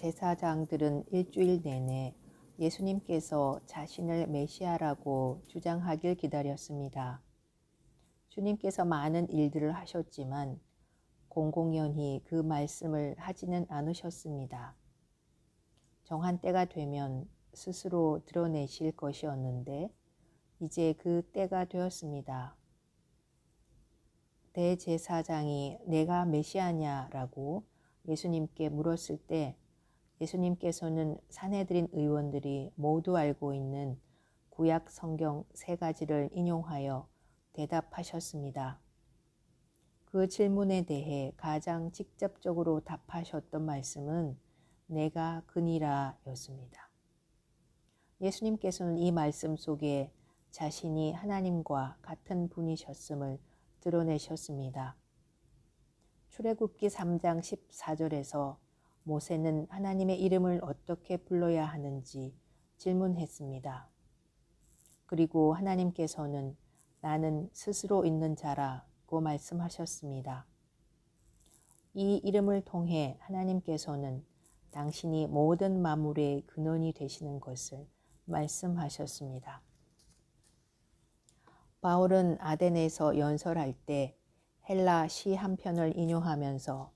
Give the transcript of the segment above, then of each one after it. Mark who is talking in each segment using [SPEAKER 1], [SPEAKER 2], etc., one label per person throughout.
[SPEAKER 1] 제사장들은 일주일 내내 예수님께서 자신을 메시아라고 주장하길 기다렸습니다. 주님께서 많은 일들을 하셨지만 공공연히 그 말씀을 하지는 않으셨습니다. 정한 때가 되면 스스로 드러내실 것이었는데 이제 그 때가 되었습니다. 대제사장이 내가 메시아냐라고 예수님께 물었을 때 예수님께서는 사내들인 의원들이 모두 알고 있는 구약 성경 세 가지를 인용하여 대답하셨습니다. 그 질문에 대해 가장 직접적으로 답하셨던 말씀은 내가 그니라 였습니다. 예수님께서는 이 말씀 속에 자신이 하나님과 같은 분이셨음을 드러내셨습니다. 출애굽기 3장 14절에서 모세는 하나님의 이름을 어떻게 불러야 하는지 질문했습니다. 그리고 하나님께서는 나는 스스로 있는 자라고 말씀하셨습니다. 이 이름을 통해 하나님께서는 당신이 모든 만물의 근원이 되시는 것을 말씀하셨습니다. 바울은 아덴에서 연설할 때 헬라 시 한 편을 인용하면서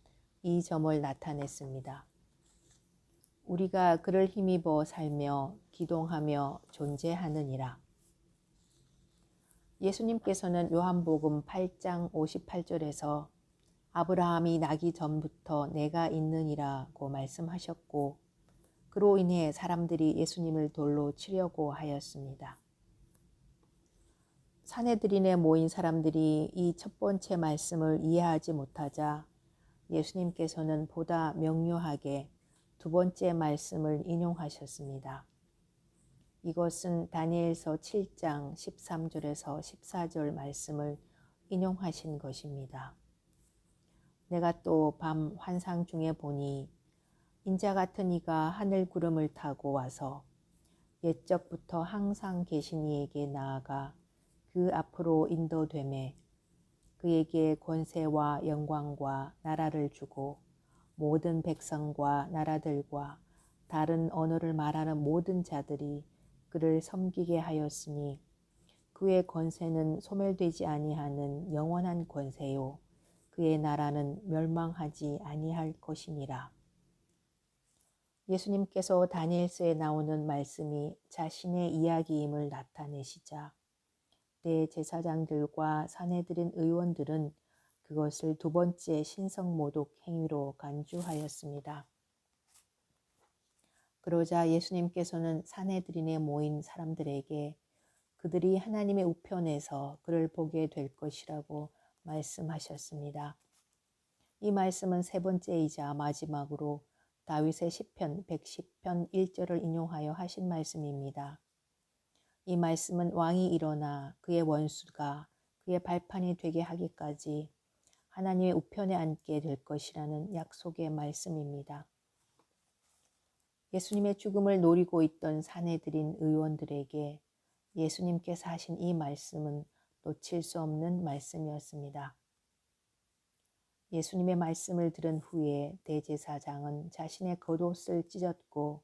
[SPEAKER 1] 이 점을 나타냈습니다. 우리가 그를 힘입어 살며 기동하며 존재하느니라. 예수님께서는 요한복음 8장 58절에서 아브라함이 나기 전부터 내가 있느니라고 말씀하셨고 그로 인해 사람들이 예수님을 돌로 치려고 하였습니다. 사내들인에 모인 사람들이 이 첫 번째 말씀을 이해하지 못하자 예수님께서는 보다 명료하게 두 번째 말씀을 인용하셨습니다. 이것은 다니엘서 7장 13절에서 14절 말씀을 인용하신 것입니다. 내가 또 밤 환상 중에 보니 인자 같은 이가 하늘 구름을 타고 와서 옛적부터 항상 계신 이에게 나아가 그 앞으로 인도됨에 그에게 권세와 영광과 나라를 주고 모든 백성과 나라들과 다른 언어를 말하는 모든 자들이 그를 섬기게 하였으니 그의 권세는 소멸되지 아니하는 영원한 권세요 그의 나라는 멸망하지 아니할 것이니라. 예수님께서 다니엘서에 나오는 말씀이 자신의 이야기임을 나타내시자 대제사장들과 사내들인 의원들은 그것을 두 번째 신성 모독 행위로 간주하였습니다. 그러자 예수님께서는 사내들인에 모인 사람들에게 그들이 하나님의 우편에서 그를 보게 될 것이라고 말씀하셨습니다. 이 말씀은 세 번째이자 마지막으로 다윗의 시편 110편 1절을 인용하여 하신 말씀입니다. 이 말씀은 왕이 일어나 그의 원수가 그의 발판이 되게 하기까지 하나님의 우편에 앉게 될 것이라는 약속의 말씀입니다. 예수님의 죽음을 노리고 있던 사내들인 의원들에게 예수님께서 하신 이 말씀은 놓칠 수 없는 말씀이었습니다. 예수님의 말씀을 들은 후에 대제사장은 자신의 겉옷을 찢었고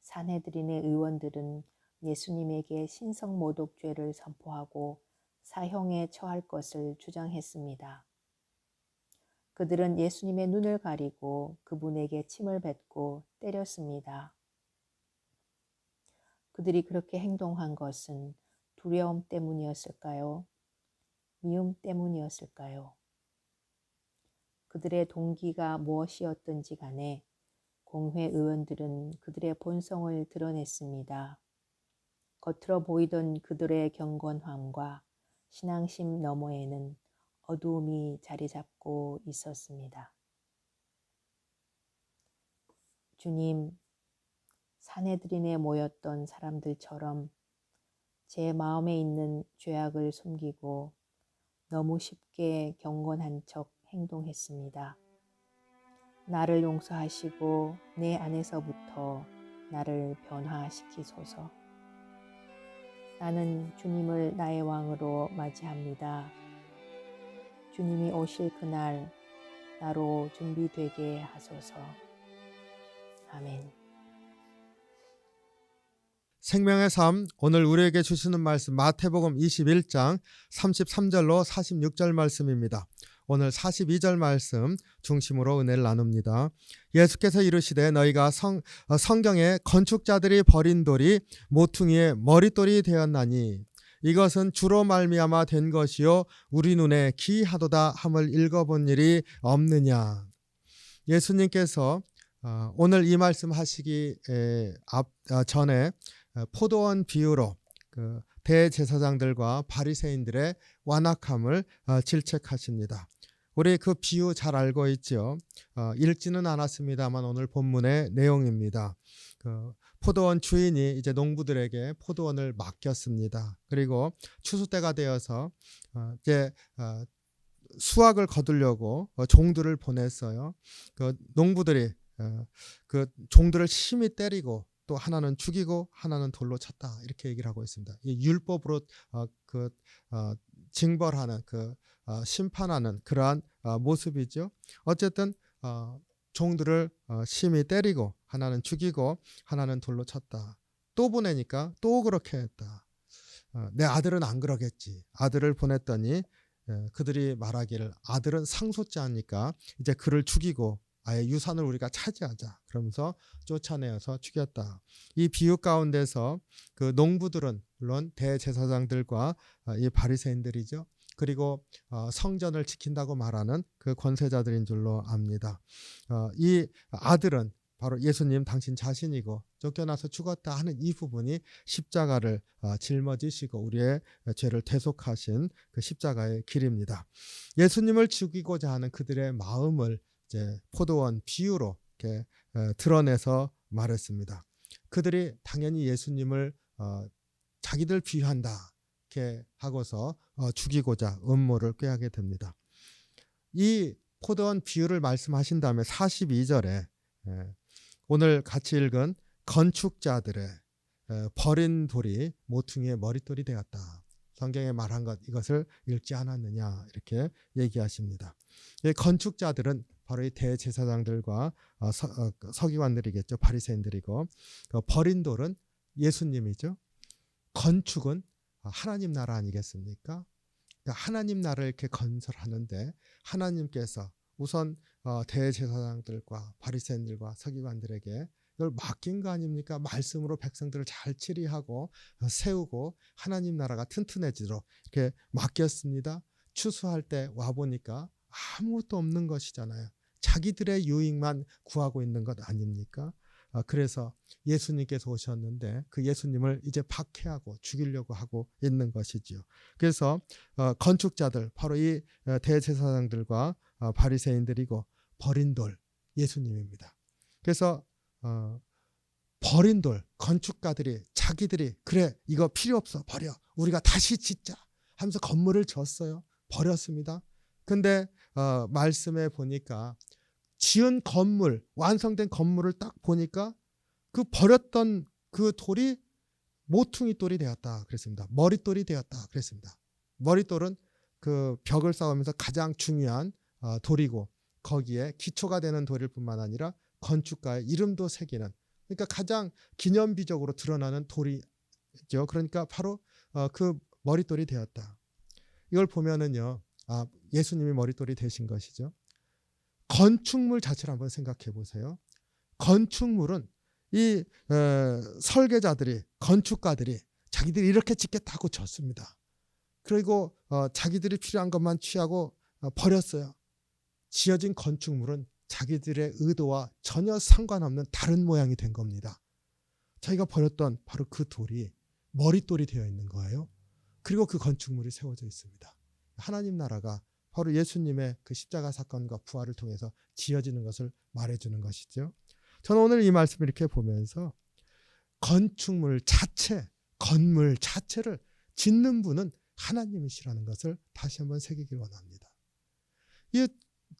[SPEAKER 1] 사내들인의 의원들은 예수님에게 신성 모독죄를 선포하고 사형에 처할 것을 주장했습니다. 그들은 예수님의 눈을 가리고 그분에게 침을 뱉고 때렸습니다. 그들이 그렇게 행동한 것은 두려움 때문이었을까요? 미움 때문이었을까요? 그들의 동기가 무엇이었든지 간에 공회 의원들은 그들의 본성을 드러냈습니다. 겉으로 보이던 그들의 경건함과 신앙심 너머에는 어두움이 자리 잡고 있었습니다. 주님, 사내들인에 모였던 사람들처럼 제 마음에 있는 죄악을 숨기고 너무 쉽게 경건한 척 행동했습니다. 나를 용서하시고 내 안에서부터 나를 변화시키소서. 나는 주님을 나의 왕으로 맞이합니다. 주님이 오실 그날 나로 준비되게 하소서. 아멘.
[SPEAKER 2] 생명의 삶 오늘 우리에게 주시는 말씀 마태복음 21장 33절로 46절 말씀입니다. 오늘 42절 말씀 중심으로 은혜를 나눕니다. 예수께서 이르시되 너희가 성, 어, 성경에 건축자들이 버린 돌이 모퉁이의 머릿돌이 되었나니 이것은 주로 말미암아 된 것이요 우리 눈에 기하도다 함을 읽어본 일이 없느냐. 예수님께서 어, 오늘 이 말씀 하시기 아, 전에 어, 포도원 비유로 그 대제사장들과 바리새인들의 완악함을 어, 질책하십니다. 우리 그 비유 잘 알고 있죠. 어, 읽지는 않았습니다만 오늘 본문의 내용입니다. 그 포도원 주인이 이제 농부들에게 포도원을 맡겼습니다. 그리고 추수 때가 되어서 어, 이제 어, 수확을 거두려고 어, 종들을 보냈어요. 그 농부들이 어, 그 종들을 심히 때리고 또 하나는 죽이고 하나는 돌로 쳤다 이렇게 얘기를 하고 있습니다. 이 율법으로 어, 그 어, 징벌하는 그 어, 심판하는 그러한 어, 모습이죠. 어쨌든 어, 종들을 어, 심히 때리고 하나는 죽이고 하나는 돌로 쳤다. 또 보내니까 또 그렇게 했다. 어, 내 아들은 안 그러겠지. 아들을 보냈더니 예, 그들이 말하기를 아들은 상속자니까 이제 그를 죽이고 아예 유산을 우리가 차지하자. 그러면서 쫓아내어서 죽였다. 이 비유 가운데서 그 농부들은 물론 대제사장들과 아, 이 바리새인들이죠. 그리고 어, 성전을 지킨다고 말하는 그 권세자들인 줄로 압니다. 어, 이 아들은 바로 예수님 당신 자신이고 쫓겨나서 죽었다 하는 이 부분이 십자가를 어, 짊어지시고 우리의 죄를 대속하신 그 십자가의 길입니다. 예수님을 죽이고자 하는 그들의 마음을 이제 포도원 비유로 이렇게 어, 드러내서 말했습니다. 그들이 당연히 예수님을 어, 자기들 비유한다 이렇게 하고서 어, 죽이고자 음모를 꾀하게 됩니다. 이 포도원 비유를 말씀하신 다음에 42절에 예, 오늘 같이 읽은 건축자들의 에, 버린 돌이 모퉁이의 머릿돌이 되었다. 성경에 말한 것 이것을 읽지 않았느냐 이렇게 얘기하십니다. 이 건축자들은 바로 이 대제사장들과 어, 서, 어, 서기관들이겠죠 바리새인들이고 그 버린 돌은 예수님이죠. 건축은 하나님 나라 아니겠습니까? 그러니까 하나님 나라를 이렇게 건설하는데 하나님께서 우선 어, 대제사장들과 바리새인들과 서기관들에게 이걸 맡긴 거 아닙니까? 말씀으로 백성들을 잘 치리하고 어, 세우고 하나님 나라가 튼튼해지도록 이렇게 맡겼습니다. 추수할 때 와 보니까 아무것도 없는 것이잖아요. 자기들의 유익만 구하고 있는 것 아닙니까? 아, 그래서 예수님께서 오셨는데 그 예수님을 이제 박해하고 죽이려고 하고 있는 것이지요. 그래서 어, 건축자들 바로 이 어, 대제사장들과 어, 바리새인들이고 버린 돌 예수님입니다. 그래서 어, 버린 돌 건축가들이 자기들이 그래 이거 필요 없어 버려 우리가 다시 짓자 하면서 건물을 졌어요 버렸습니다. 근데 어, 말씀에 보니까 지은 건물 완성된 건물을 딱 보니까 그 버렸던 그 돌이 모퉁이 돌이 되었다 그랬습니다. 머릿돌이 되었다 그랬습니다. 머릿돌은 그 벽을 쌓으면서 가장 중요한 어, 돌이고 거기에 기초가 되는 돌일 뿐만 아니라 건축가의 이름도 새기는 그러니까 가장 기념비적으로 드러나는 돌이죠. 그러니까 바로 어, 그 머릿돌이 되었다. 이걸 보면은요. 아, 예수님이 머릿돌이 되신 것이죠. 건축물 자체를 한번 생각해 보세요. 건축물은 이 에, 설계자들이 건축가들이 자기들이 이렇게 짓겠다고 졌습니다. 그리고 어, 자기들이 필요한 것만 취하고 어, 버렸어요. 지어진 건축물은 자기들의 의도와 전혀 상관없는 다른 모양이 된 겁니다. 자기가 버렸던 바로 그 돌이 머릿돌이 되어 있는 거예요. 그리고 그 건축물이 세워져 있습니다. 하나님 나라가 바로 예수님의 그 십자가 사건과 부활을 통해서 지어지는 것을 말해주는 것이죠. 저는 오늘 이 말씀을 이렇게 보면서 건축물 자체, 건물 자체를 짓는 분은 하나님이시라는 것을 다시 한번 새기길 원합니다. 이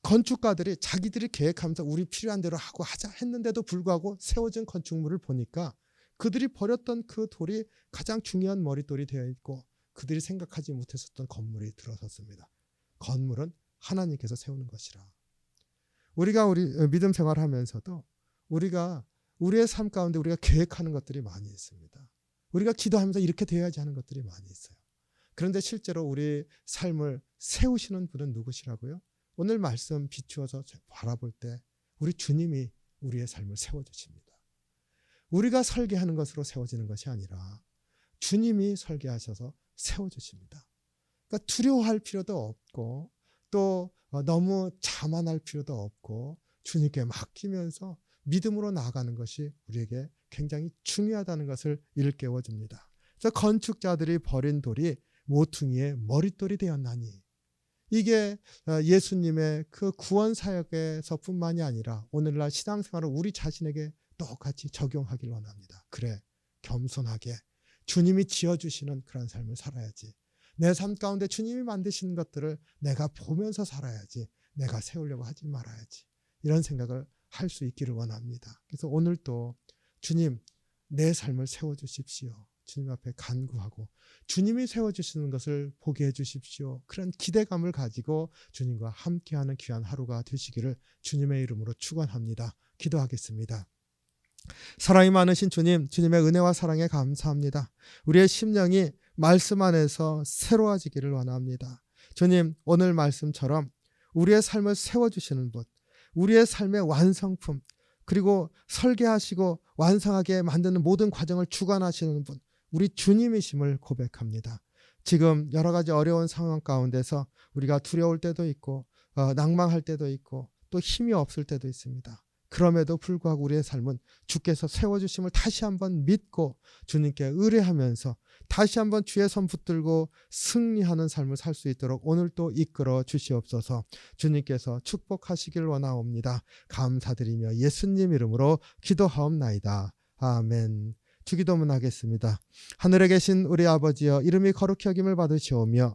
[SPEAKER 2] 건축가들이 자기들이 계획하면서 우리 필요한 대로 하고 하자 했는데도 불구하고 세워진 건축물을 보니까 그들이 버렸던 그 돌이 가장 중요한 머릿돌이 되어 있고 그들이 생각하지 못했었던 건물이 들어섰습니다. 건물은 하나님께서 세우는 것이라. 우리가 우리 어, 믿음 생활을 하면서도 우리가 우리의 삶 가운데 우리가 계획하는 것들이 많이 있습니다. 우리가 기도하면서 이렇게 되어야지 하는 것들이 많이 있어요. 그런데 실제로 우리 삶을 세우시는 분은 누구시라고요? 오늘 말씀 비추어서 바라볼 때 우리 주님이 우리의 삶을 세워주십니다. 우리가 설계하는 것으로 세워지는 것이 아니라 주님이 설계하셔서 세워주십니다. 그러니까 두려워할 필요도 없고 또 어, 너무 자만할 필요도 없고 주님께 맡기면서 믿음으로 나아가는 것이 우리에게 굉장히 중요하다는 것을 일깨워 줍니다. 그래서 건축자들이 버린 돌이 모퉁이의 머릿돌이 되었나니 이게 어, 예수님의 그 구원 사역에서뿐만이 아니라 오늘날 신앙생활을 우리 자신에게 똑같이 적용하길 원합니다. 그래 겸손하게 주님이 지어주시는 그런 삶을 살아야지. 내 삶 가운데 주님이 만드신 것들을 내가 보면서 살아야지. 내가 세우려고 하지 말아야지. 이런 생각을 할 수 있기를 원합니다. 그래서 오늘 또 주님 내 삶을 세워주십시오. 주님 앞에 간구하고 주님이 세워주시는 것을 보게 해주십시오. 그런 기대감을 가지고 주님과 함께하는 귀한 하루가 되시기를 주님의 이름으로 축원합니다. 기도하겠습니다. 사랑이 많으신 주님, 주님의 은혜와 사랑에 감사합니다. 우리의 심령이 말씀 안에서 새로워지기를 원합니다. 주님, 오늘 말씀처럼 우리의 삶을 세워주시는 분, 우리의 삶의 완성품, 그리고 설계하시고 완성하게 만드는 모든 과정을 주관하시는 분, 우리 주님이심을 고백합니다. 지금 여러 가지 어려운 상황 가운데서 우리가 두려울 때도 있고, 어, 낭망할 때도 있고, 또 힘이 없을 때도 있습니다. 그럼에도 불구하고 우리의 삶은 주께서 세워주심을 다시 한번 믿고 주님께 의뢰하면서 다시 한번 주의 손 붙들고 승리하는 삶을 살 수 있도록 오늘 또 이끌어 주시옵소서 주님께서 축복하시길 원하옵니다. 감사드리며 예수님 이름으로 기도하옵나이다. 아멘. 주기도문 하겠습니다. 하늘에 계신 우리 아버지여 이름이 거룩히 여김을 받으시오며